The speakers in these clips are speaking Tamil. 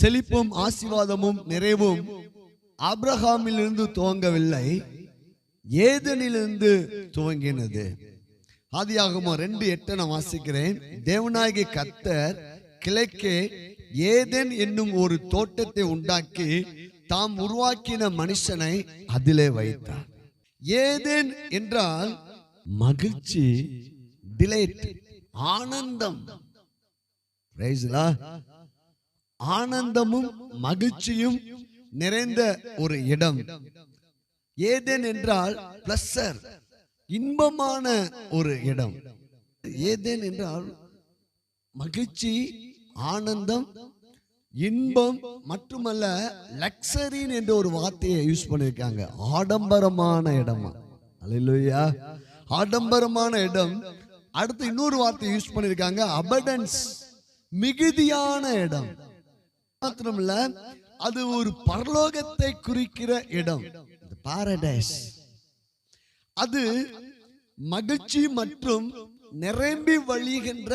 செழிப்பும் ஆசீர்வாதமும் நிறைவும் அப்ரஹாமிலிருந்து துவங்கவில்லை ஏதனிலிருந்து துவங்கினது. ஆதியாகமோ ரெண்டு எட்டை நான் வாசிக்கிறேன். தேவநாயகி கத்தர் கிழக்கே ஏதேன் என்னும் ஒரு தோட்டத்தை உண்டாக்கி தாம் உருவாக்கின மனுஷனை அதிலே வைத்தார். ஏதேன் என்றால் மகிழ்ச்சி டிலைட் ஆனந்தம். ஆனந்தமும் மகிழ்ச்சியும் நிறைந்த ஒரு இடம். ஏதேன் என்றால் பிளஸர் இன்பமான ஒரு இடம். ஏதேன் என்றால் மகிழ்ச்சி ஆனந்தம் இன்பம் மட்டுமல்ல லக்ஸரின் என்ற ஒரு வார்த்தையை யூஸ் பண்ணியிருக்காங்க. ஆடம்பரமான இடமா. அலையிலுயா. ஆடம்பரமான இடம். அடுத்து இன்னொரு வார்த்தை யூஸ் பண்ணியிருக்காங்க அபடன்ஸ் மிகுதியான இடம். மாத்திரமல்ல அது ஒரு பரலோகத்தை குறிக்கிற இடம். பாரடைஸ் அது மகிழ்ச்சி மற்றும் நிரம்பி வழிகின்ற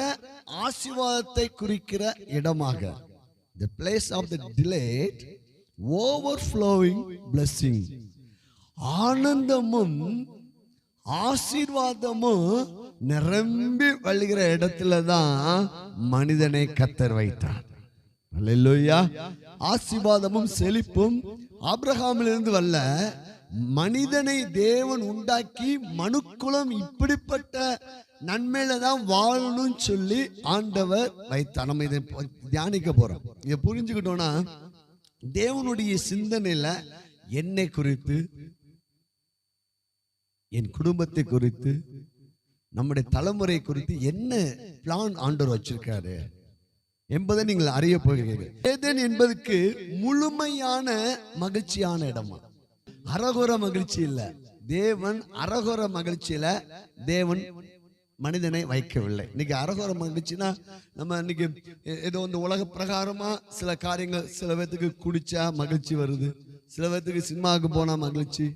ஆசிர்வாதத்தை குறிக்கிற இடமாக. The place of of delight over flowing blessing ஆனந்தமும் ஆசீர்வாதமும் நிரம்பி வழிகிற இடத்துல தான் மனிதனை கத்தர் வைத்தார். ஆசிர்வாதமும் செழிப்பும் ஆப்ரஹாமிலிருந்து வல்ல. மனிதனை தேவன் உண்டாக்கி மனுக்குலம் இப்படிப்பட்ட நன்மையில தான் வாழணும்னு சொல்லி ஆண்டவர் வைத்தார் நம்ம இதை தியானிக்க போறோம். இதை புரிஞ்சுக்கிட்டோம்னா தேவனுடைய சிந்தனையில என்னை குறித்து என் குடும்பத்தை குறித்து நம்முடைய தலைமுறை குறித்து என்ன பிளான் ஆண்டவர் வச்சிருக்காரு? என்பதை நீங்கள் அறிய போகிறீர்கள். ஏதேன் என்பதுக்கு முழுமையான மகிழ்ச்சியான இடமா? அரகுர மகிழ்ச்சி இல்ல. தேவன் அரகுர மகிழ்ச்சியில தேவன் மனிதனை வைக்கவில்லை. இன்னைக்கு அரகுர மகிழ்ச்சினா நம்ம இன்னைக்கு ஏதோ இந்த உலக பிரகாரமா சில காரியங்கள் சில பேர்த்துக்கு குடிச்சா மகிழ்ச்சி வருது. சில பேர்த்துக்கு சினிமாவுக்கு போனா மகிழ்ச்சி.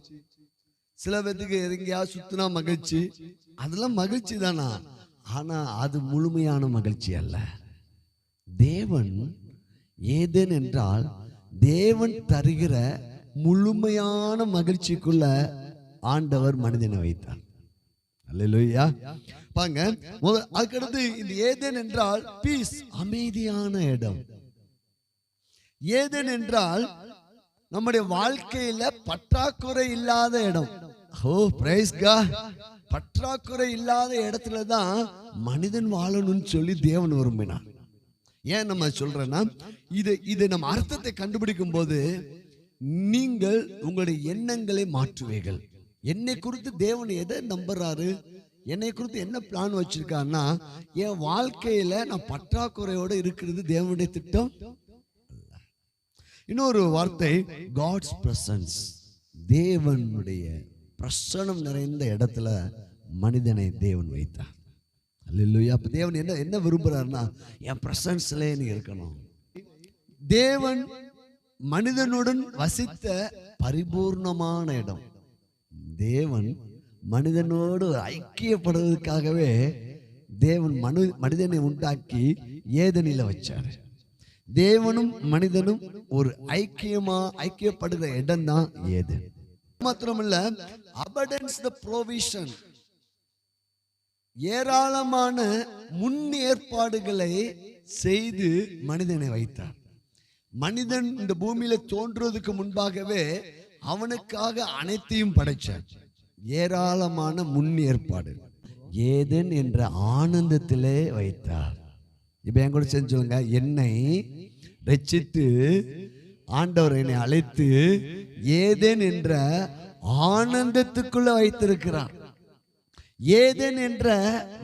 சில பேர்த்துக்கு எங்கேயா சுத்தினா மகிழ்ச்சி. அதெல்லாம் மகிழ்ச்சி தானா? ஆனா அது முழுமையான மகிழ்ச்சி அல்ல. தேவன் ஏதேன் என்றால் தேவன் தருகிற முழுமையான மகிழ்ச்சிக்குள்ள ஆண்டவர் மனிதனை வைத்தார். அல்லேலூயா. பாங்க அதுக்கடுத்து இந்த ஏதேன் என்றால் பீஸ் அமைதியான இடம். ஏதேன் என்றால் நம்முடைய வாழ்க்கையில பற்றாக்குறை இல்லாத இடம். ஓ பிரைஸ்கா பற்றாக்குறை இல்லாத இடத்துல தான் மனிதன் வாழணும்னு சொல்லி தேவன் விரும்பினான் ஏன் நம்ம சொல்றேன்னா இது இது நம்ம அர்த்தத்தை கண்டுபிடிக்கும் போது நீங்கள் உங்களுடைய எண்ணங்களை மாற்றுவீர்கள். என்னை குறித்து தேவன் எதை நம்புறாரு? என்னை குறித்து என்ன பிளான் வச்சிருக்காருன்னா என் வாழ்க்கையில நான் பற்றாக்குறையோட இருக்கிறது தேவனுடைய திட்டம் இன்னொரு வார்த்தை காட்ஸ் பிரசன்ஸ் தேவனுடைய பிரசனம் நிறைந்த இடத்துல மனிதனை தேவன் வைத்தார். அல்லேலூயா அப்போ தேவன் என்ன என்ன விரும்புகிறாருன்னா என் பிரசன்ஸ்ல நீ இருக்கணும். தேவன் மனிதனுடன் வசித்த பரிபூர்ணமான இடம். தேவன் மனிதனோடு ஐக்கியப்படுவதற்காகவே தேவன் மனு மனிதனை உண்டாக்கி ஏதனில வச்சார். தேவனும் மனிதனும் ஒரு ஐக்கியமா ஐக்கியப்படுகிற இடம் தான் ஏது மாத்திரமல்ல அபடன்ஸ் த ப்ரோவிஷன் ஏராளமான முன் ஏற்பாடுகளை செய்து மனிதனை வைத்தார். மனிதன் இந்த பூமியில தோன்றுவதற்கு முன்பாகவே அவனுக்காக அனைத்தையும் படைச்சார். ஏராளமான முன் ஏற்பாடு ஏதேன் என்ற ஆனந்தத்திலே வைத்தார். இப்ப என் கூட சேர்ந்து என்னை ரச்சித்து ஆண்டவர் என்னை அழைத்து ஏதேன் என்ற ஆனந்தத்துக்குள்ள வைத்திருக்கிறார். ஏதேன் என்ற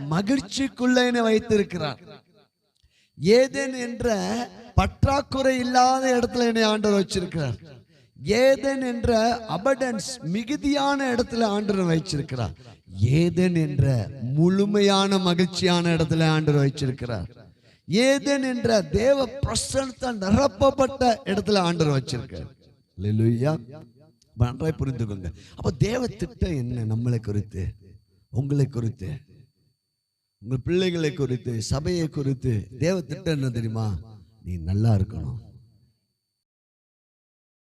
மகிழ்ச்சிக்குள்ள என்னை வைத்திருக்கிறார் ஏதேன் என்ற பற்றாக்குறை இல்லாத இடத்துல என்னை ஆண்டவர் வச்சிருக்கிறார். ஏதேன் என்ற அபடன்ஸ் மிகுதியான இடத்துல ஆண்டவர் வச்சிருக்கிறார். ஏதேன் என்ற முழுமையான மகிழ்ச்சியான இடத்துல ஆண்டவர் வச்சிருக்கிறார். ஏதேன் என்ற தேவ பிரசனத்தை நிரப்பப்பட்ட இடத்துல ஆண்டவர் வச்சிருக்கார் நன்றாய் புரிந்துக்கோங்க அப்ப தேவ திட்டம் என்ன? நம்மளை குறித்து. உங்களை குறித்து உங்கள் பிள்ளைகளை குறித்து சபையை குறித்து தேவ திட்டம் என்ன தெரியுமா? நீ நல்லா இருக்கணும்.